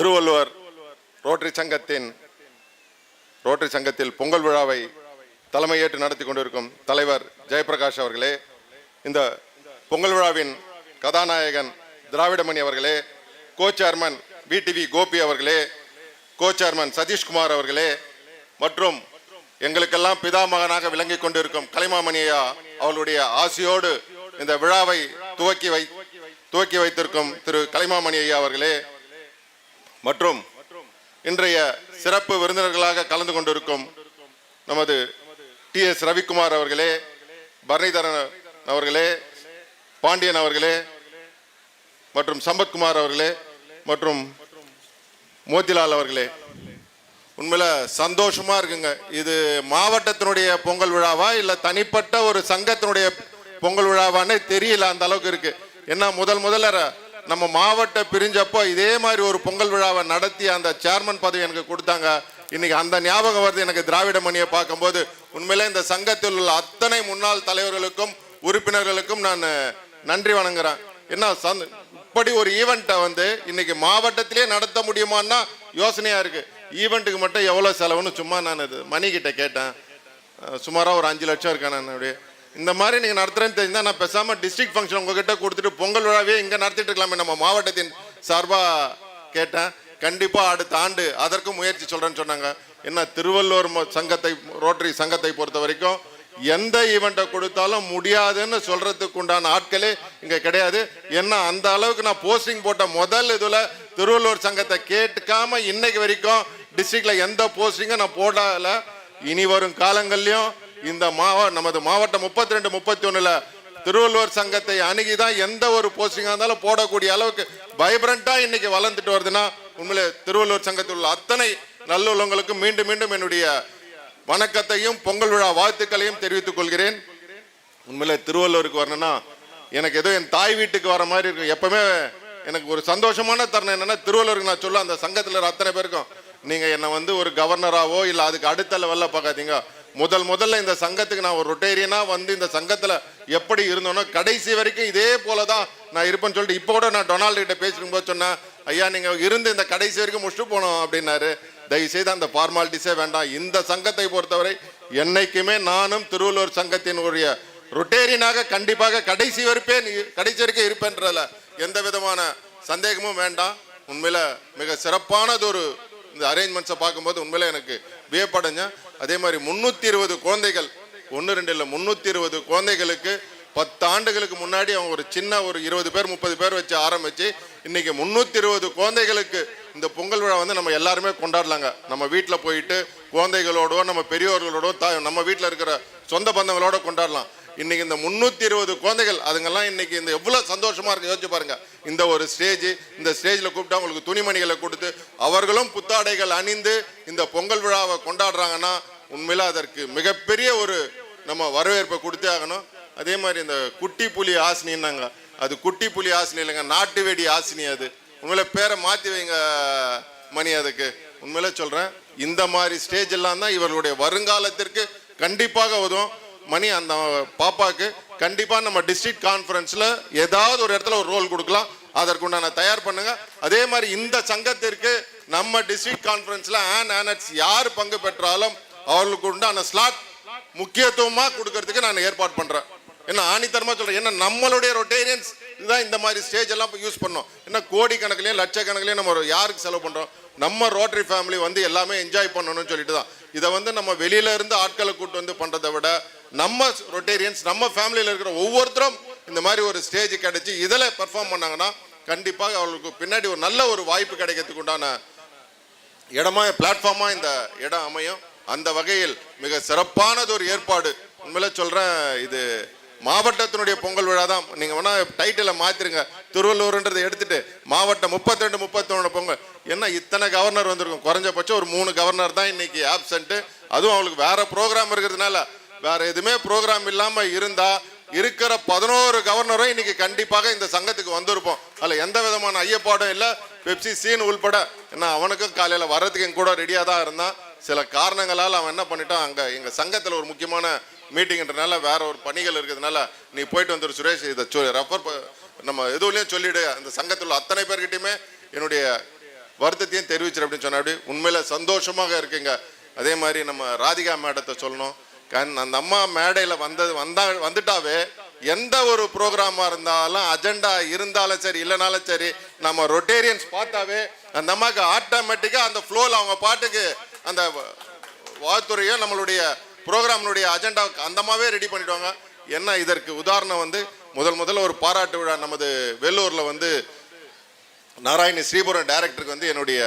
Thiruvalluvar rotary சங்கத்தின் rotary சங்கத்தில் பொங்கல் விழாவை தலைமையேற்று நடத்தி கொண்டிருக்கும் தலைவர் ஜெயபிரகாஷ் அவர்களே இந்த பொங்கல் விழாவின் கதாநாயகன் திராவிடமணி அவர்களே கோ சேர்மன் பிடிவி கோபி அவர்களே கோ சேர்மன் சதீஷ்குமார் அவர்களே மற்றும் எங்களுக்கெல்லாம் பிதாமகனாக விளங்கி கொண்டிருக்கும் கலைமாமணியா அவளுடைய ஆசியோடு இந்த விழாவை துவக்கி வை துவக்கி வைத்திருக்கும் திரு கலைமாமணி ஐயா அவர்களே மற்றும் இன்றைய சிறப்பு விருந்தினர்களாக கலந்து கொண்டிருக்கும் நமது டி எஸ் ரவிக்குமார் அவர்களே பரணிதரன் அவர்களே பாண்டியன் அவர்களே மற்றும் சம்பத்குமார் அவர்களே மற்றும் மோதிலால் அவர்களே. உண்மையில சந்தோஷமா இருக்குங்க. இது மாவட்டத்தினுடைய பொங்கல் விழாவா இல்ல தனிப்பட்ட ஒரு சங்கத்தினுடைய பொங்கல் விழாவான்னு தெரியல அந்த அளவுக்கு இருக்கு. ஏன்னா முதல் முதல்ல நம்ம மாவட்ட பிரிஞ்சப்போ இதே மாதிரி ஒரு பொங்கல் விழாவை நடத்தி அந்த சேர்மன் பதவி எனக்கு கொடுத்தாங்க. இன்னைக்கு அந்த ஞாபகம் வருது எனக்கு திராவிட மணியை பார்க்கும்போது. உண்மையிலே இந்த சங்கத்தில் உள்ள அத்தனை முன்னாள் தலைவர்களுக்கும் உறுப்பினர்களுக்கும் நான் நன்றி வணங்குறேன். என்ன சந்த இப்படி ஒரு ஈவெண்ட்டை வந்து இன்னைக்கு மாவட்டத்திலே நடத்த முடியுமான்னா யோசனையா இருக்கு. ஈவெண்ட்டுக்கு மட்டும் எவ்வளோ செலவுன்னு சும்மா நான் இது மணிக்கிட்ட கேட்டேன். சுமாராக ஒரு அஞ்சு லட்சம் இருக்கேன் நான் அப்படியே இந்த மாதிரி நீங்கள் நடத்துறேன்னு தெரிஞ்சால் நான் பேசாமல் டிஸ்ட்ரிக்ட் ஃபங்க்ஷன் உங்ககிட்ட கொடுத்துட்டு பொங்கல் விழாவே இங்கே நடத்திட்டு இருக்கலாமே. நம்ம மாவட்டத்தின் சார்பாக கேட்டேன். கண்டிப்பாக அடுத்த ஆண்டு அதற்கும் முயற்சி சொல்கிறேன்னு சொன்னாங்க. என்ன திருவள்ளூர் சங்கத்தை ரோட்டரி சங்கத்தை பொறுத்த வரைக்கும் எந்த ஈவெண்ட்டை கொடுத்தாலும் முடியாதுன்னு சொல்கிறதுக்கு உண்டான ஆட்களே இங்கே கிடையாது. என்ன அந்த அளவுக்கு நான் போஸ்டிங் போட்ட முதல் இதில் திருவள்ளூர் சங்கத்தை கேட்டுக்காம இன்னைக்கு வரைக்கும் டிஸ்ட்ரிக்டில் எந்த போஸ்டிங்கும் நான் போடலை. இனி வரும் காலங்கள்லையும் இந்த மாவ நமது மாவட்டம் முப்பத்தி ரெண்டு முப்பத்தி ஒண்ணுல திருவள்ளுவர் சங்கத்தை அணுகி தான் எந்த ஒரு போஸ்டிங்காக இருந்தாலும் போடக்கூடிய அளவுக்கு வைப்ரண்டா இன்னைக்கு வளர்ந்துட்டு வருதுன்னா உண்மையிலே திருவள்ளுவர் சங்கத்தில் உள்ள அத்தனை நல்லுள்ளவங்களுக்கு மீண்டும் மீண்டும் என்னுடைய வணக்கத்தையும் பொங்கல் விழா வாழ்த்துக்களையும் தெரிவித்துக் கொள்கிறேன். உண்மையிலே திருவள்ளுவருக்கு வரணும்னா எனக்கு ஏதோ என் தாய் வீட்டுக்கு வர மாதிரி இருக்கும் எப்பவுமே எனக்கு ஒரு சந்தோஷமான தருணம் என்னன்னா திருவள்ளுவருக்கு நான் சொல்ல அந்த சங்கத்தில் இருக்கிற அத்தனை பேருக்கும் நீங்க என்னை வந்து ஒரு கவர்னராவோ இல்லை அதுக்கு அடுத்த லெவலில் பார்க்காதீங்க. முதல் முதல்ல இந்த சங்கத்துக்கு நான் ஒரு ரொட்டேரியனாக வந்து இந்த சங்கத்தில் எப்படி இருந்தோனோ கடைசி வரைக்கும் இதே போல தான் நான் இருப்பேன்னு சொல்லிட்டு இப்போ கூட நான் டொனால்டு கிட்ட பேசிக்கும் போது சொன்னேன் ஐயா நீங்கள் இருந்து இந்த கடைசி வரைக்கும் முடிச்சுட்டு போனோம் அப்படின்னாரு. தயவு செய்து அந்த ஃபார்மாலிட்டிஸே வேண்டாம். இந்த சங்கத்தை பொறுத்தவரை என்னைக்குமே நானும் திருவள்ளுவர் சங்கத்தினுடைய ரொட்டேரியனாக கண்டிப்பாக கடைசி வரைப்பேன் கடைசி வரைக்கும் இருப்பேன்றதில் எந்த விதமான சந்தேகமும் வேண்டாம். உண்மையில் மிக சிறப்பானது ஒரு இந்த அரேஞ்ச்மெண்ட்ஸை பார்க்கும்போது உண்மையில் எனக்கு வியப்படைஞ்ச அதே மாதிரி முன்னூத்தி இருபது குழந்தைகள் ஒன்று ரெண்டு இல்லை முன்னூத்தி இருபது குழந்தைகளுக்கு பத்து ஆண்டுகளுக்கு முன்னாடி அவங்க ஒரு சின்ன ஒரு இருபது பேர் முப்பது பேர் வச்சு ஆரம்பிச்சு இன்னைக்கு முன்னூத்தி இருபது குழந்தைகளுக்கு இந்த பொங்கல் விழா வந்து நம்ம எல்லாருமே கொண்டாடலாங்க. நம்ம வீட்டில் போயிட்டு குழந்தைகளோடோ நம்ம பெரியோர்களோடோ தா நம்ம வீட்டில் இருக்கிற சொந்த பந்தங்களோட கொண்டாடலாம். இன்னைக்கு இந்த முன்னூத்தி இருபது குழந்தைகள் அதுங்கெல்லாம் இன்னைக்கு இந்த எவ்வளவு சந்தோஷமா இருக்கு யோசிச்சு பாருங்க. இந்த ஒரு ஸ்டேஜ் இந்த ஸ்டேஜ்ல கூப்பிட்டு அவங்களுக்கு துணிமணிகளை கொடுத்து அவர்களும் புத்தாடைகள் அணிந்து இந்த பொங்கல் விழாவை கொண்டாடுறாங்கன்னா உண்மையில அதற்கு மிகப்பெரிய ஒரு நம்ம வரவேற்பை கொடுத்தே ஆகணும். அதே மாதிரி இந்த குட்டி புலி ஆசினின்னாங்க அது குட்டி புலி ஆசினி இல்லைங்க நாட்டு வெடி ஆசினி அது. உண்மையில பேரை மாத்தி வைங்க மணி அதுக்கு. உண்மையில சொல்றேன் இந்த மாதிரி ஸ்டேஜ் எல்லாம் தான் இவர்களுடைய வருங்காலத்திற்கு கண்டிப்பாக உதவும். மணி அந்த பாப்பாவுக்கு கண்டிப்பாக நம்ம டிஸ்ட்ரிக்ட் கான்ஃபரன்ஸில் ஏதாவது ஒரு இடத்துல ஒரு ரோல் கொடுக்கலாம். அதற்குண்டான தயார் பண்ணுங்க. அதே மாதிரி இந்த சங்கத்திற்கு நம்ம டிஸ்ட்ரிக்ட் கான்ஃபரன்ஸில் ஆன் ஆனட்ஸ் யார் பங்கு பெற்றாலும் அவர்களுக்கு உண்டான ஸ்லாட் முக்கியத்துவமாக கொடுக்கறதுக்கு நான் ஏற்பாடு பண்ணுறேன் என்ன ஆணித்தரமாக சொல்கிறேன் ஏன்னா நம்மளுடைய ரொட்டேரியன்ஸ் இதுதான் இந்த மாதிரி ஸ்டேஜ் எல்லாம் யூஸ் பண்ணோம். என்ன கோடி கணக்குலயும் நம்ம யாருக்கு செலவு பண்ணுறோம் நம்ம ரோட்டரி ஃபேமிலி வந்து எல்லாமே என்ஜாய் பண்ணணும்னு சொல்லிட்டு தான் இதை வந்து நம்ம வெளியில இருந்து ஆட்களை கூட்டு வந்து பண்ணுறதை விட நம்ம ரொட்டேரியன்ஸ் நம்ம ஃபேமிலியில் இருக்கிற ஒவ்வொருத்தரும் இந்த மாதிரி ஒரு ஸ்டேஜ் கிடைச்சி இதில் பெர்ஃபார்ம் பண்ணாங்கன்னா கண்டிப்பாக அவளுக்கு பின்னாடி ஒரு நல்ல ஒரு வாய்ப்பு கிடைக்கிறதுக்கு உண்டான இடமா பிளாட்ஃபார்மா இந்த இடம் அமையும். அந்த வகையில் மிக சிறப்பானது ஒரு ஏற்பாடு. உண்மையில சொல்றேன் இது மாவட்டத்தினுடைய பொங்கல் விழா தான். நீங்க வேணா டைட்டிலை மாத்திருங்க. திருவள்ளூர்ன்றதை எடுத்துட்டு மாவட்டம் முப்பத்தி ரெண்டு முப்பத்தொன்னு பொங்கல். என்ன இத்தனை கவர்னர் வந்திருக்கும். குறைஞ்சபட்சம் ஒரு மூணு கவர்னர் தான் இன்னைக்கு ஆப்சண்ட்டு அதுவும் அவங்களுக்கு வேற ப்ரோக்ராம் இருக்கிறதுனால வேற எதுவுமே ப்ரோக்ராம் இல்லாம இருந்தா இருக்கிற பதினோரு கவர்னரும் இன்னைக்கு கண்டிப்பாக இந்த சங்கத்துக்கு வந்திருப்போம். அதுல எந்த விதமான ஐயப்பாடும் இல்ல. பெப்சி சீன் உள்பட ஏன்னா அவனுக்கும் காலையில வர்றதுக்கு என் கூட ரெடியா தான் இருந்தான். சில காரணங்களால் அவன் என்ன பண்ணிட்டான்? அங்க எங்க சங்கத்துல ஒரு முக்கியமான மீட்டிங்ன்றனால வேற ஒரு பணிகள் இருக்கிறதுனால நீ போயிட்டு வந்துரு சுரேஷ். இதை ரெஃபர் நம்ம எதுவுலயும் சொல்லிடு. அந்த சங்கத்தில் உள்ள அத்தனை பேர்கிட்டயுமே என்னுடைய வருத்தத்தையும் தெரிவிச்சிரு அப்படின்னு சொன்ன அப்படி. உண்மையில சந்தோஷமாக இருக்குங்க. அதே மாதிரி நம்ம ராதிகா மேடத்தை சொல்லணும். கண் அந்த அம்மா மேடையில் வந்தது வந்தா வந்துட்டாவே எந்த ஒரு ப்ரோக்ராமாக இருந்தாலும் அஜெண்டா இருந்தாலும் சரி இல்லைனாலும் சரி நம்ம ரொட்டேரியன்ஸ் பார்த்தாவே அந்த அம்மாவுக்கு ஆட்டோமேட்டிக்காக அந்த ஃப்ளோவில் அவங்க பாட்டுக்கு அந்த வாழ்த்துறையோ நம்மளுடைய ப்ரோக்ராம்னுடைய அஜெண்டாவுக்கு அந்தமாவே ரெடி பண்ணிடுவாங்க. என்ன இதற்கு உதாரணம் வந்து முதல் முதல்ல ஒரு பாராட்டு விழா நமது வெள்ளூரில் வந்து நாராயணி ஸ்ரீபுரம் டைரக்டருக்கு வந்து என்னுடைய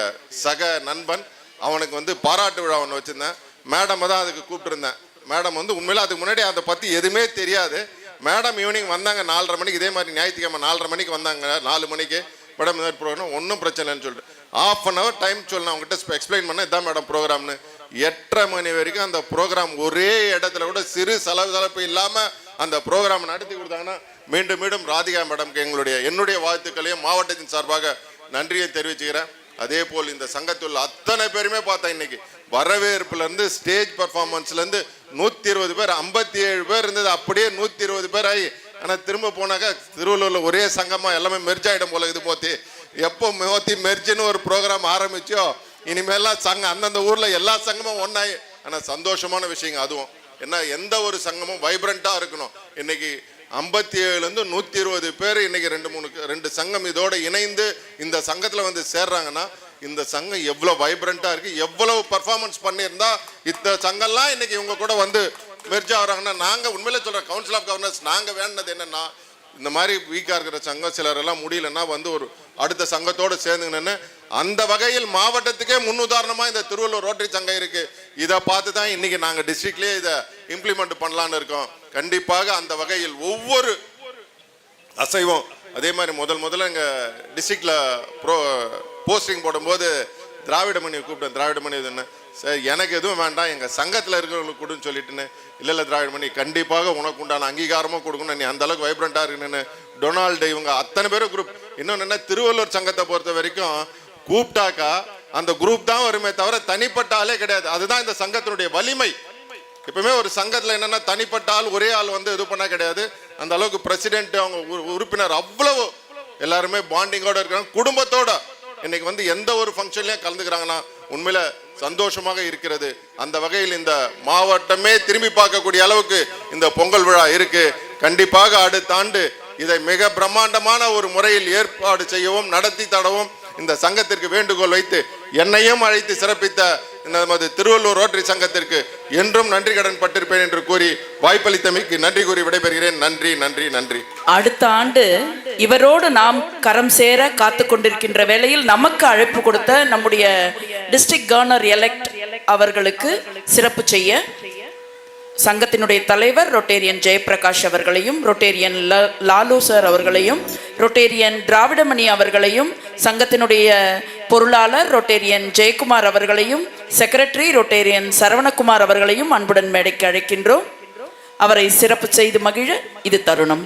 சக நண்பன் அவனுக்கு வந்து பாராட்டு விழா ஒன்று வச்சுருந்தேன். மேடம் தான் அதுக்கு கூப்பிட்டுருந்தேன். மேடம் வந்து உண்மையில அதுக்கு முன்னாடி அதை பற்றி எதுவுமே தெரியாது. மேடம் ஈவினிங் வந்தாங்க நாலரை மணிக்கு. இதே மாதிரி ஞாயிற்றுக்கிழமை நாலரை மணிக்கு வந்தாங்க. நாலு மணிக்கு. மேடம் இந்த மாதிரி ப்ரோக்ராம் ஒன்றும் பிரச்சனை இல்லைன்னு சொல்லிட்டு. ஆஃப் அன் ஹவர் டைம் சொல்லணும். நான் அவங்ககிட்ட எக்ஸ்பிளைன் பண்ணேன். இதான் மேடம் ப்ரோக்ராம்னு எட்டரை மணி வரைக்கும் அந்த ப்ரோக்ராம் ஒரே இடத்துல கூட சிறு செலவு செலப்பு இல்லாமல் அந்த ப்ரோக்ராம் நடத்தி கொடுத்தாங்கன்னா மீண்டும் மீண்டும் ராதிகா மேடம்க்கு எங்களுடைய என்னுடைய வாழ்த்துக்களையும் மாவட்டத்தின் சார்பாக நன்றியை தெரிவிச்சுக்கிறேன். அதே போல் இந்த சங்கத்தில் அத்தனை பேருமே பார்த்தேன் இன்னைக்கு. வரவேற்புலேருந்து ஸ்டேஜ் பர்ஃபார்மன்ஸ்லேருந்து நூற்றி நூத்தி இருபது பேர் ஐம்பத்தி ஏழு பேர் இருந்தது அப்படியே நூத்தி இருபது பேர் ஆகி ஆனா திரும்ப போனாக்கா திருவள்ளூர்ல ஒரே சங்கமா எல்லாமே மெர்ஜ் ஆயிடும் போல இது போத்தி. எப்போ மோத்தி மெர்ஜின்னு ஒரு ப்ரோக்ராம் ஆரம்பிச்சோ இனிமேலாம் சங்கம் அந்தந்த ஊர்ல எல்லா சங்கமும் ஒன்னாயி ஆனா சந்தோஷமான விஷயங்க அதுவும். ஏன்னா எந்த ஒரு சங்கமும் வைப்ரண்டா இருக்கணும். இன்னைக்கு ஐம்பத்தி ஏழுலேருந்து நூற்றி இருபது பேர் இன்னைக்கு ரெண்டு மூணு ரெண்டு சங்கம் இதோட இணைந்து இந்த சங்கத்தில் வந்து சேர்றாங்கன்னா இந்த சங்கம் எவ்வளோ வைப்ரண்ட்டாக இருக்குது எவ்வளவு பர்ஃபார்மன்ஸ் பண்ணியிருந்தா இந்த சங்கம்லாம் இன்னைக்கு இவங்க கூட வந்து மெர்ஜ் ஆகிறாங்கன்னா நாங்கள் உண்மையிலே சொல்கிறோம் கவுன்சில் ஆஃப் கவர்னர்ஸ் நாங்கள் வேண்டது என்னென்னா இந்த மாதிரி வீக்காக இருக்கிற சங்கம் சிலரெல்லாம் முடியலன்னா வந்து ஒரு அடுத்த சங்கத்தோடு சேர்ந்துங்கன்னு அந்த வகையில் மாவட்டத்துக்கே முன்னுதாரணமாக இந்த திருவள்ளூர் ரோட்டரி சங்கம் இருக்குது இதை பார்த்து தான் இன்றைக்கி நாங்கள் டிஸ்ட்ரிக்ட்லேயே இதை இம்ப்ளிமெண்ட் பண்ணலான்னு இருக்கோம். கண்டிப்பாக அந்த வகையில் ஒவ்வொரு அசைவம் அதே மாதிரி முதல் முதல்ல எங்கள் டிஸ்ட்ரிக்டில் ப்ரோ போஸ்டிங் போடும்போது திராவிட மணியை கூப்பிட்டேன். திராவிடமணி இதுன்னு சார் எனக்கு எதுவும் வேண்டாம். எங்கள் சங்கத்தில் இருக்கிறவங்களுக்கு கொடுன்னு சொல்லிட்டுன்னு இல்லை இல்லை திராவிடமணி கண்டிப்பாக உனக்கு உண்டான அங்கீகாரமும் கொடுக்கணும். நீ அந்த அளவுக்கு வைப்ரண்ட்டாக இருக்குன்னு டொனால்டு இவங்க அத்தனை பேரும் குரூப் இன்னொன்று என்ன? திருவள்ளூர் சங்கத்தை பொறுத்த வரைக்கும் கூப்பிட்டாக்கா அந்த குரூப் தான் வருமே தவிர தனிப்பட்ட ஆளே கிடையாது. அதுதான் இந்த சங்கத்தினுடைய வலிமை. எப்பவுமே ஒரு சங்கத்தில் என்னென்னா தனிப்பட்ட ஆள் ஒரே ஆள் வந்து இது பண்ணால் கிடையாது. அந்த அளவுக்கு பிரசிடென்ட் அவங்க உறுப்பினர் அவ்வளவு எல்லாருமே பாண்டிங்கோட இருக்காங்க குடும்பத்தோட. இன்னைக்கு வந்து எந்த ஒரு ஃபங்க்ஷன்லையும் கலந்துக்கிறாங்கன்னா உண்மையில சந்தோஷமாக இருக்கிறது. அந்த வகையில் இந்த மாவட்டமே திரும்பி பார்க்கக்கூடிய அளவுக்கு இந்த பொங்கல் விழா இருக்கு. கண்டிப்பாக அடுத்த ஆண்டு இதை மிக பிரம்மாண்டமான ஒரு முறையில் ஏற்பாடு செய்யவும் நடத்தி தடவும் இந்த சங்கத்திற்கு வேண்டுகோள் வைத்து என்னையும் அழைத்து சிறப்பித்த நமது திருவள்ளூர் ரோட்டரி சங்கத்திற்கு என்றும் நன்றி கடன் பட்டிருப்பேன் என்று கூறி வாய்ப்பளித்தமைக்கு நன்றி கூறி விடைபெறுகிறேன். நன்றி நன்றி நன்றி. அடுத்த ஆண்டு இவரோடு நாம் கரம் சேர காத்து கொண்டிருக்கின்ற வேளையில் நமக்கு அழைப்பு கொடுத்த நம்முடைய டிஸ்ட்ரிக்ட் கவர்னர் எலெக்ட் அவர்களுக்கு சிறப்பு செய்ய சங்கத்தினுடைய தலைவர் ரொட்டேரியன் ஜெயபிரகாஷ் அவர்களையும் ரொட்டேரியன் ல- லாலு சார் அவர்களையும் ரொட்டேரியன் திராவிடமணி அவர்களையும் சங்கத்தினுடைய பொருளாளர் ரொட்டேரியன் ஜெயக்குமார் அவர்களையும் செக்ரட்டரி ரொட்டேரியன் சரவணகுமார் அவர்களையும் அன்புடன் மேடைக்கு அழைக்கின்றோம். அவரை சிறப்பு செய்து மகிழ இது தருணம்.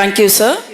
Thank you, sir.